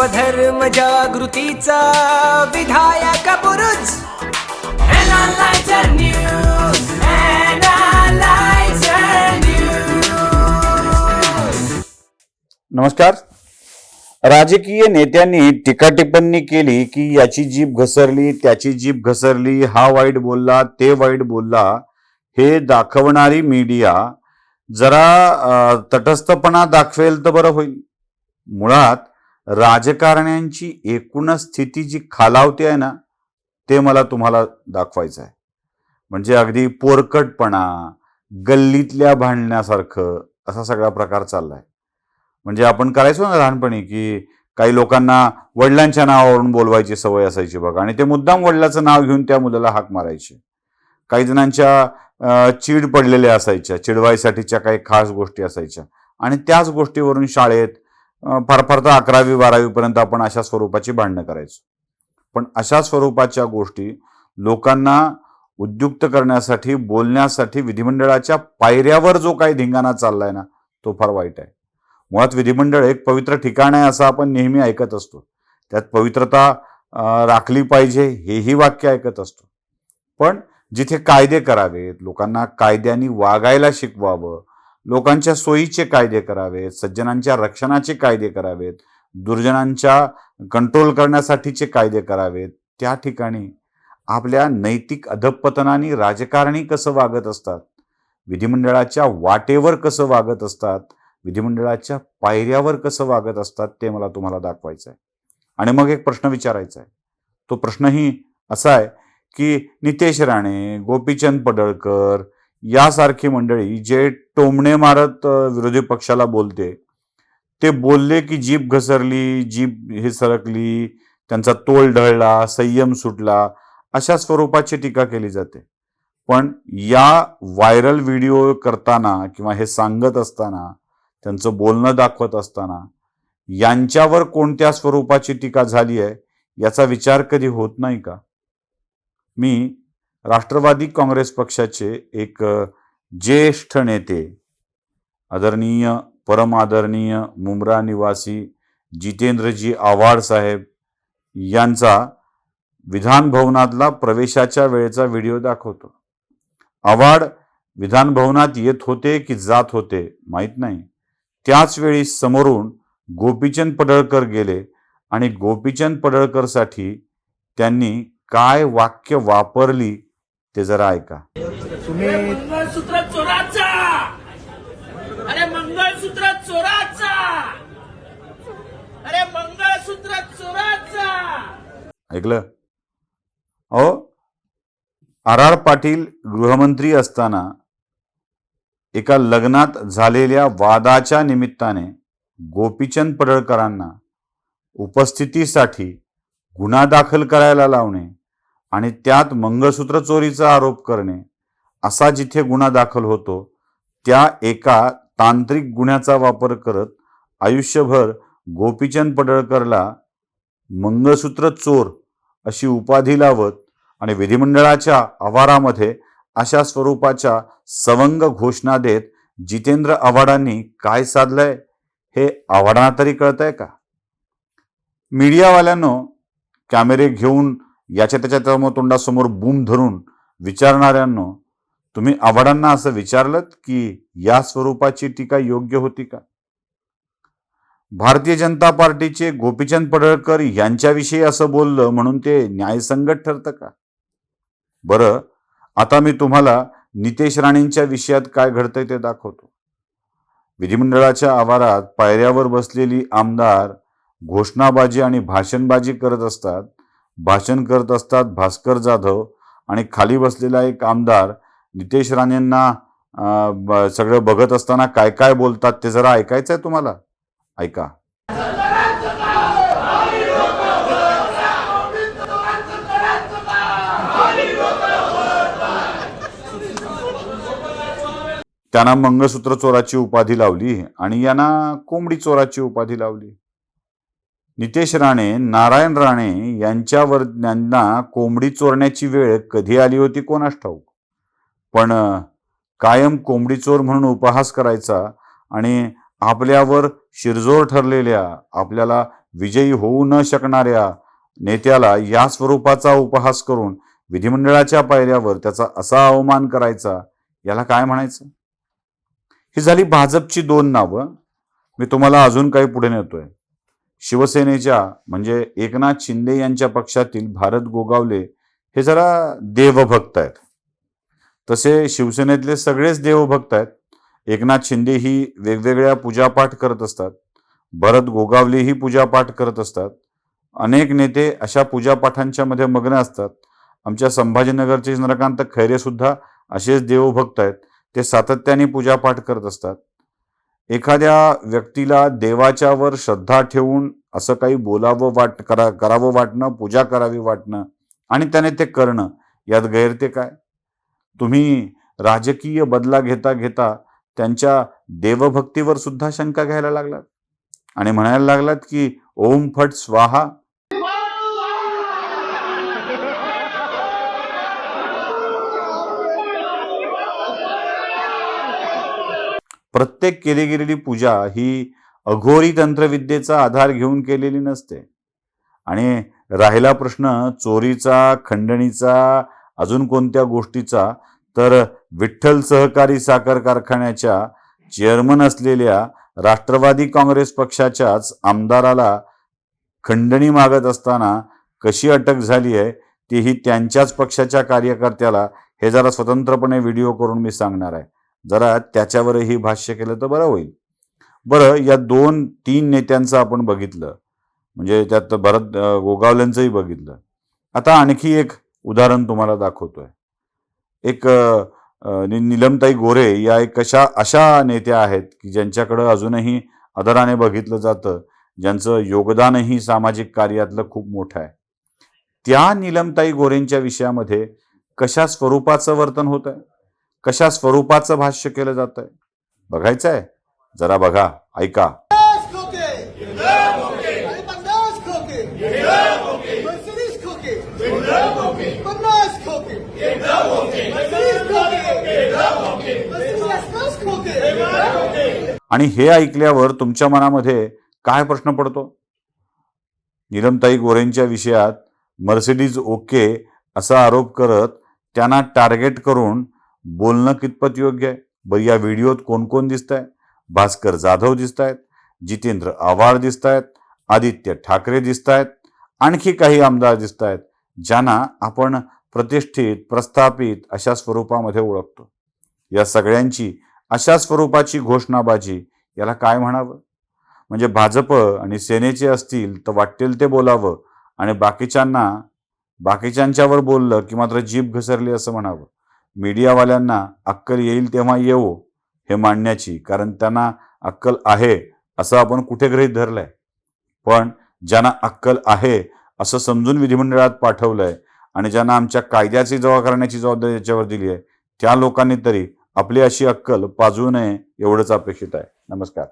स्वधर्म जागृतीचा विधायक News. नमस्कार. राजकीय नेत्यांनी टीका टिप्पणी केली की याची जीभ घसरली त्याची जीभ घसरली हा वाईट बोलला ते वाईट बोलला हे दाखवणारी मीडिया जरा तटस्थपणा दाखवेल तर बरं होईल. मुळात राजकारण्यांची एकूणच स्थिती जी खालावते आहे ना ते मला तुम्हाला दाखवायचं आहे. म्हणजे अगदी पोरकटपणा गल्लीतल्या भांडण्यासारखं असा सगळा प्रकार चाललाय. म्हणजे आपण करायचो ना लहानपणी की काही लोकांना वडिलांच्या नावावरून बोलवायची सवय असायची बघा आणि ते मुद्दाम वडिलाचं नाव घेऊन त्या मुलाला हाक मारायचे. काही जणांच्या चिड चीड पडलेल्या असायच्या चिडवायसाठीच्या काही खास गोष्टी असायच्या. आणि त्याच गोष्टीवरून शाळेत फार फार तर अकरावी बारावीपर्यंत आपण अशा स्वरूपाची भांडणं करायचो. पण अशा स्वरूपाच्या गोष्टी लोकांना उद्युक्त करण्यासाठी बोलण्यासाठी विधिमंडळाच्या पायऱ्यावर जो काही धिंगाणा चाललाय ना तो फार वाईट आहे. मुळात विधिमंडळ एक पवित्र ठिकाण आहे असं आपण नेहमी ऐकत असतो. त्यात पवित्रता राखली पाहिजे हेही वाक्य ऐकत असतो. पण जिथे कायदे करावेत लोकांना कायद्याने वागायला शिकवावं लोकांच्या सोयीचे कायदे करावेत सज्जनांच्या रक्षणाचे कायदे करावेत दुर्जनांच्या कंट्रोल करण्यासाठीचे कायदे करावेत. त्या ठिकाणी आपल्या नैतिक अधपतनाने राजकारणी कसं वागत असतात? विधिमंडळाच्या वाटेवर कसं वागत असतात? विधिमंडळाच्या पायऱ्यावर कसं वागत असतात ते मला तुम्हाला दाखवायचं आहे आणि मग एक प्रश्न विचारायचा आहे तो प्रश्नही असा आहे की नितेश राणे गोपीचंद पडळकर यासारखी मंडळी जे टोमणे मारत विरोधी पक्षाला बोलते ते बोलले की जीभ घसरली जीभ हे सरकली त्यांचा तोल ढळला संयम सुटला अशा स्वरूपाची टीका केली जाते. पण या व्हायरल व्हिडिओ करताना किंवा हे सांगत असताना त्यांचं बोलणं दाखवत असताना यांच्यावर कोणत्या स्वरूपाची टीका झाली आहे याचा विचार कधी होत नाही का? मी राष्ट्रवादी काँग्रेस पक्षाचे एक ज्येष्ठ नेते आदरणीय परम आदरणीय मुंब्रा निवासी जितेंद्रजी आव्हाड साहेब यांचा विधान भवनातला प्रवेशाच्या वेळेचा व्हिडिओ दाखवतो. आव्हाड विधान भवनात येत होते की जात होते माहीत नाही. त्याच वेळी समोरून गोपीचंद पडळकर गेले आणि गोपीचंद पडळकरसाठी त्यांनी काय वाक्य वापरली ते जरा ऐका. तुम्ही मंगळसूत्र चोराचा! अरे मंगळसूत्र चोराचा! अरे मंगळसूत्र चोराचा! ऐकलं? अहो आर आर पाटील गृहमंत्री असताना एका लग्नात झालेल्या वादाच्या निमित्ताने गोपीचंद पडळकरांना उपस्थितीसाठी गुन्हा दाखल करायला लावणे आणि त्यात मंगळसूत्र चोरीचा आरोप करणे असा जिथे गुन्हा दाखल होतो त्या एका तांत्रिक गुन्ह्याचा वापर करत आयुष्यभर गोपीचंद पडळकरला मंगळसूत्र चोर अशी उपाधी लावत आणि विधिमंडळाच्या आवारामध्ये अशा स्वरूपाच्या सवंग घोषणा देत जितेंद्र आव्हाडांनी काय साधलंय हे आव्हाडांना तरी कळतंय का? मीडियावाल्यांनो कॅमेरे घेऊन याच्या त्याच्या तोंडासमोर बूम धरून विचारणाऱ्यांनो तुम्ही आव्हाडांना असं विचारलं की या स्वरूपाची टीका योग्य होती का? भारतीय जनता पार्टीचे गोपीचंद पडळकर यांच्याविषयी असं बोललं म्हणून ते न्यायसंगत ठरतं का? बरं आता मी तुम्हाला नितेश राणेंच्या विषयात काय घडतंय ते दाखवतो. विधिमंडळाच्या आवारात पायऱ्यावर बसलेली आमदार घोषणाबाजी आणि भाषणबाजी करत असतात भाषण करत असतात भास्कर जाधव आणि खाली बसलेला एक आमदार नितेश राणेंना सगळं बघत असताना काय काय बोलतात ते जरा ऐकायचं आहे तुम्हाला? ऐका. त्यांना मंगळसूत्र चोराची उपाधी लावली आणि यांना कोंबडी चोराची उपाधी लावली. नितेश राणे नारायण राणे यांच्यावर त्यांना कोंबडी चोरण्याची वेळ कधी आली होती कोणास ठाऊक पण कायम कोंबडी चोर म्हणून उपहास करायचा आणि आपल्यावर शिरजोर ठरलेल्या आपल्याला विजयी होऊ न शकणाऱ्या नेत्याला या स्वरूपाचा उपहास करून विधिमंडळाच्या पायऱ्यावर त्याचा असा अवमान करायचा याला काय म्हणायचं? ही झाली भाजपची दोन नावं. मी तुम्हाला अजून काही पुढे नेतोय. शिवसेनेच्या म्हणजे एकनाथ शिंदे यांच्या पक्षातील भारत गोगावले हे जरा देवभक्त आहेत. तसे शिवसेनेतले सगळेच देवभक्त आहेत. एकनाथ शिंदे ही वेगवेगळ्या पूजापाठ करत असतात. भरत गोगावले ही पूजापाठ करत असतात. अनेक नेते अशा पूजापाठांच्या मध्ये मग्न असतात. आमच्या संभाजीनगरचे चंद्रकांत खैरे सुद्धा असेच देवभक्त आहेत. ते सातत्याने पूजापाठ करत असतात. एखाद्या व्यक्तीला देवाच्या वर श्रद्धा ठेवून असं काही बोलावं वाट करा करावं वाटणं पूजा करावी वाटणं आणि त्याने ते करणं यात गैर ते काय? तुम्ही राजकीय बदला घेता घेता त्यांच्या देवभक्तीवर सुद्धा शंका घ्यायला लागलात आणि म्हणायला लागलात की ओम फट स्वाहा प्रत्येक केली गेलेली पूजा ही अघोरी तंत्रविद्येचा आधार घेऊन केलेली नसते. आणि राहिला प्रश्न चोरीचा खंडणीचा अजून कोणत्या गोष्टीचा तर विठ्ठल सहकारी साखर कारखान्याच्या चेअरमन असलेल्या राष्ट्रवादी काँग्रेस पक्षाच्याच आमदाराला खंडणी मागत असताना कशी अटक झाली आहे तीही त्यांच्याच पक्षाच्या कार्यकर्त्याला हे जरा स्वतंत्रपणे व्हिडिओ करून मी सांगणार आहे. जरा त्याच्यावरही भाष्य केलं तर बरं होईल. बरं या दोन तीन नेत्यांचं आपण बघितलं. म्हणजे त्यात भरत गोगावल्यांचंही बघितलं. आता आणखी एक उदाहरण तुम्हाला दाखवतोय. एक निलमताई गोरे या एक कशा अशा नेत्या आहेत की ज्यांच्याकडं अजूनही आदराने बघितलं जातं. ज्यांचं योगदानही सामाजिक कार्यातलं खूप मोठं आहे. त्या निलमताई गोरेंच्या विषयामध्ये कशा स्वरूपाचं वर्तन होत आहे कशा स्वरूपाचं भाष्य केलं जात आहे बघायचं आहे जरा बघा ऐका. आणि हे ऐकल्यावर तुमच्या मनामध्ये काय प्रश्न पडतो? निलमताई गोरेंच्या विषयात मर्सिडीज ओके असा आरोप करत त्यांना टार्गेट करून बोलणं कितपत योग्य आहे? बरं या व्हिडिओत कोण कोण दिसत आहे भास्कर जाधव दिसत आहेत जितेंद्र आव्हाड दिसत आहेत आदित्य ठाकरे दिसत आहेत आणखी काही आमदार दिसत आहेत ज्यांना आपण प्रतिष्ठित प्रस्थापित अशा स्वरूपामध्ये ओळखतो. या सगळ्यांची अशा स्वरूपाची घोषणाबाजी याला काय म्हणावं? म्हणजे भाजप आणि सेनेचे असतील तर वाटेल ते बोलावं आणि बाकीच्यांना बाकीच्यांच्यावर बोललं की मात्र जीभ घसरली असं म्हणावं. मीडियावाल्यांना अक्कल येईल तेव्हा येवो हे मांडण्याची कारण त्यांना अक्कल आहे असं आपण कुठे गृहीत धरलंय? पण ज्यांना अक्कल आहे असं समजून विधिमंडळात पाठवलंय आणि ज्यांना आमच्या कायद्याची जबाब करण्याची जबाबदारी याच्यावर दिली आहे त्या लोकांनी तरी आपली अशी अक्कल पाजू नये एवढंच अपेक्षित आहे. नमस्कार.